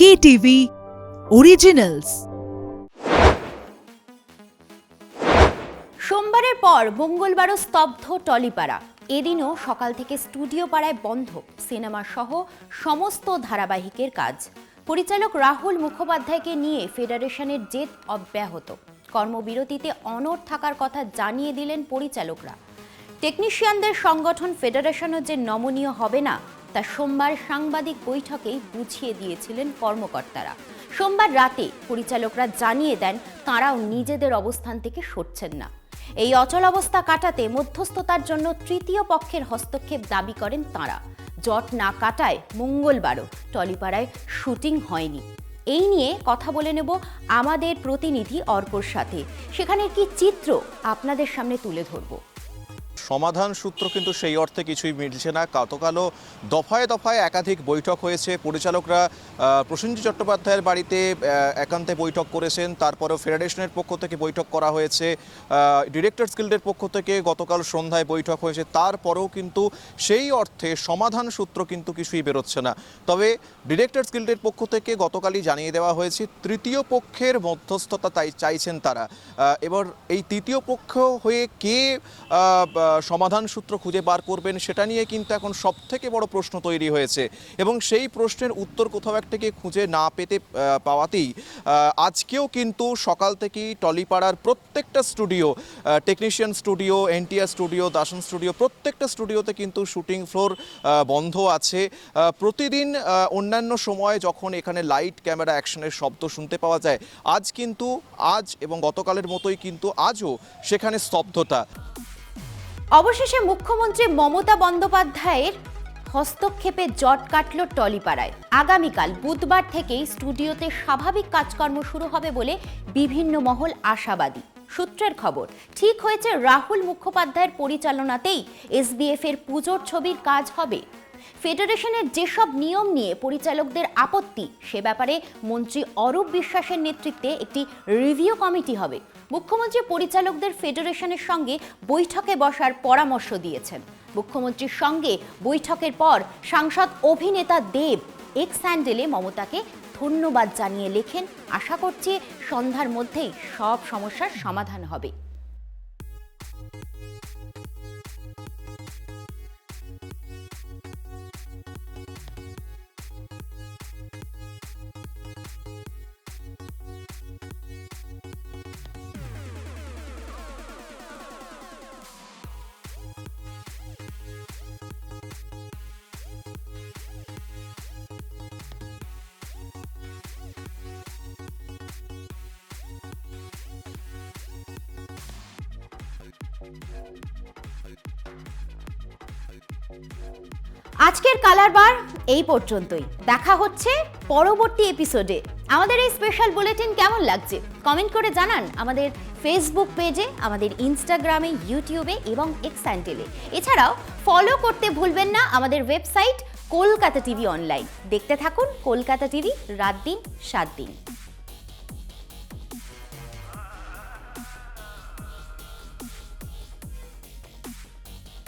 KTV originals সোমবারের পর মঙ্গলবারও স্তব্ধ টলিপাড়া। এদিনও সকাল থেকে স্টুডিও পাড়ায় বন্ধ, সিনেমা সহ সমস্ত ধারাবাহিকের কাজ। পরিচালক রাহুল মুখোপাধ্যায়কে নিয়ে ফেডারেশনের জেদ অব্যাহত। কর্মবিরতিতে অনড় থাকার কথা জানিয়ে দিলেন পরিচালকরা। টেকনিশিয়ানদের সংগঠন ফেডারেশনও যে নমনীয় হবে না তা সোমবার সাংবাদিক বৈঠকেই বুঝিয়ে দিয়েছিলেন কর্মকর্তারা। সোমবার রাতে পরিচালকরা জানিয়ে দেন, তাঁরাও নিজেদের অবস্থান থেকে সরছেন না। এই অচলাবস্থা কাটাতে মধ্যস্থতার জন্য তৃতীয় পক্ষের হস্তক্ষেপ দাবি করেন তাঁরা। জট না কাটায় মঙ্গলবারও টলিপাড়ায় শুটিং হয়নি। এই নিয়ে কথা বলে নেব আমাদের প্রতিনিধি অর্কর সাথে। সেখানের কি চিত্র আপনাদের সামনে তুলে ধরবো। সমাধান সূত্র কিন্তু সেই অর্থে কিছুই মিলছে না। গতকালও দফায় দফায় একাধিক বৈঠক হয়েছে। পরিচালকরা আহ, প্রসেনজিৎ চট্টোপাধ্যায়ের বাড়িতে একান্তে বৈঠক করেছেন। তারপরেও ফেডারেশনের পক্ষ থেকে বৈঠক করা হয়েছে। ডিরেক্টরস গিল্ডের পক্ষ থেকে গতকাল সন্ধ্যায় বৈঠক হয়েছে। তারপরেও কিন্তু সেই অর্থে সমাধান সূত্র কিন্তু কিছুই বেরোচ্ছে না। তবে ডিরেক্টরস গিল্ডের পক্ষ থেকে গতকালই জানিয়ে দেওয়া হয়েছে তৃতীয় পক্ষের মধ্যস্থতা তাই চাইছেন তারা। এবার এই তৃতীয় পক্ষ হয়ে কে সমাধান সূত্র খুঁজে বার করবেন সেটা নিয়ে কিন্তু এখন সব থেকে বড় প্রশ্ন তৈরি হয়েছে। এবং সেই প্রশ্নের উত্তর কোথাও একটাকে খুঁজে না পেতে পাওয়াতেই আজকেও কিন্তু সকাল থেকেই টলিপাড়ার প্রত্যেকটা studio technician studio, NTR studio দাসন studio, প্রত্যেকটা স্টুডিওতে কিন্তু শুটিং ফ্লোর বন্ধ আছে। প্রতিদিন অন্যান্য সময় যখন এখানে লাইট, ক্যামেরা, অ্যাকশনের শব্দ শুনতে পাওয়া যায়, আজ কিন্তু, আজ এবং গতকালের মতোই কিন্তু আজও সেখানে স্তব্ধতা। অবশেষে মুখ্যমন্ত্রী মমতা বন্দ্যোপাধ্যায়ের হস্তক্ষেপে জট কাটল টলিপাড়ায়। আগামীকাল বুধবার থেকেই স্টুডিওতে স্বাভাবিক কাজকর্ম শুরু হবে বলে বিভিন্ন মহল আশাবাদী। সূত্রের খবর, ঠিক হয়েছে রাহুল মুখোপাধ্যায়ের পরিচালনাতেই এসবিএফ এর পুজোর ছবির কাজ হবে। ফেডারেশনের যেসব নিয়ম নিয়ে পরিচালকদের আপত্তি, সে ব্যাপারে মন্ত্রী অরূপ বিশ্বাসের নেতৃত্বে একটি রিভিউ কমিটি হবে। মুখ্যমন্ত্রী পরিচালকদের ফেডারেশনের সঙ্গে বৈঠকে বসার পরামর্শ দিয়েছেন। মুখ্যমন্ত্রীর সঙ্গে বৈঠকের পর সাংসদ অভিনেতা দেব এক্স হ্যান্ডেলে মমতাকে ধন্যবাদ জানিয়ে লেখেন, আশা করছি সন্ধ্যার মধ্যেই সব সমস্যার সমাধান হবে। আজকের কালার বার এই পর্যন্তই। দেখা হচ্ছে পরবর্তী এপিসোডে আমাদের এই স্পেশাল বুলেটিন কেমন লাগছে? কমেন্ট করে জানান আমাদের ফেসবুক পেজে আমাদের ইনস্টাগ্রামে ইউটিউবে এবং এক্স হ্যান্ডেলে এছাড়াও ফলো করতে ভুলবেন না আমাদের ওয়েবসাইট কলকাতা টিভি অনলাইন দেখতে থাকুন কলকাতা টিভি রাত দিন, সাত দিন।